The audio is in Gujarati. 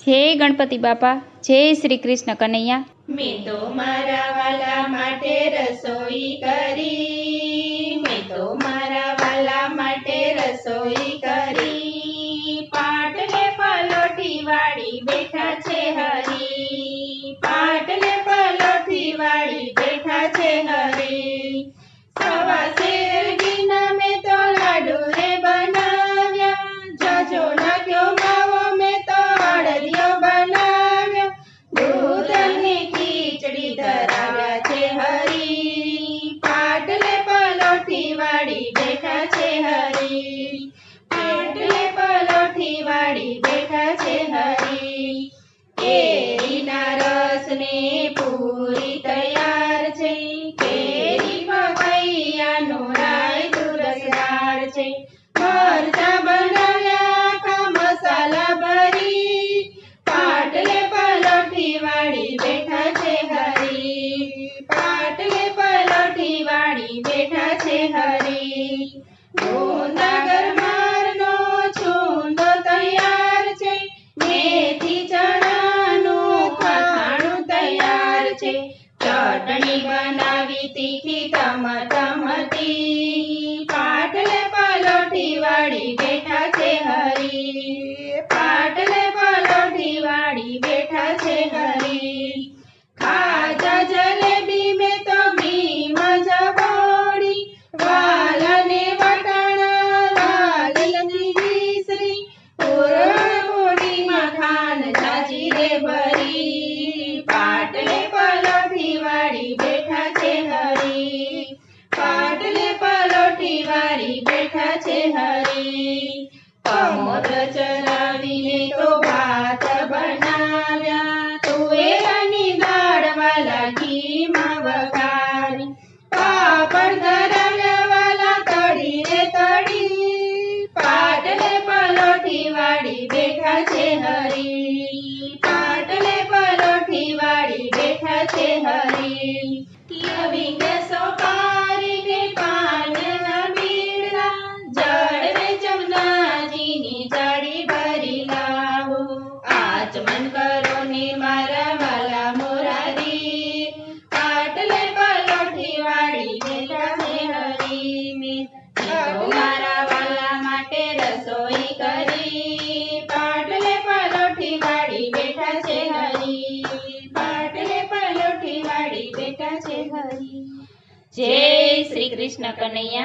જય ગણપતિ બાપા, જય શ્રી કૃષ્ણ કનૈયા. મેં તો મારા વાલા માટે રસોઈ કરી, મેં તો મારા વાલા માટે રસોઈ કરી પાટલે પલોઠી વાળી બેઠા છે હરી પાટલે પલોઠી વાળી બેઠા છે હરી સવા શેરડીના મેં તો લાડુ રે બનાવ્યા જાજો નાખ્યો માવો મેં તો અડદિયો બનાવ્યો દૂધની ખીચડી ધરાવ્યા છે હરી. પાટલે પલોઠી વાળી બેઠા છે હરી. પાટલે પલોઠી વાળી બેઠા છે હરી. કેરીના રસને પૂરી તૈયાર છે. કેરી પપૈયાનું રાય રસદાર છે. મરચાં બનાવ્યા આખા મસાલા ભરી પાટલે પલોઠી વાળી બેઠા છે પાટલે પલોઠી વાળી બેઠા છે હરી. ગોંદાગર મારનો છૂંદો તૈયાર છે, મેથી ચણાનું ખાણું તૈયાર છે. ચટણી બનાવી તીખી ટમટમતી પાટલે પલોઠી વાળી બેઠા છે હરી પાટલે પલોઠી વાળી બેઠા છે હરી ખાજા જલેબી મેં તો ઘીમાં જબોડી વાલને વટાણા વાલની વિસરી પૂરણપોળીમાં ખાન જાજી રે ભરી પાટલે પલોઠી વાળી બેઠા છે હરી પાટલે પલોઠી વાળી બેઠા છે હરી. કમર ચલાવીને તો ભાત બનાવ્યા. તુવેરાની દાળ લાગી ઘીમાં વઘારી પાપડ ધરાવ્યા વાલા તળી રે તળી. પાટલે પલોઠી વાળી બેઠા છે હરી. પાટલે પલોઠી વાળી હરી. જય શ્રી કૃષ્ણ કનૈયા.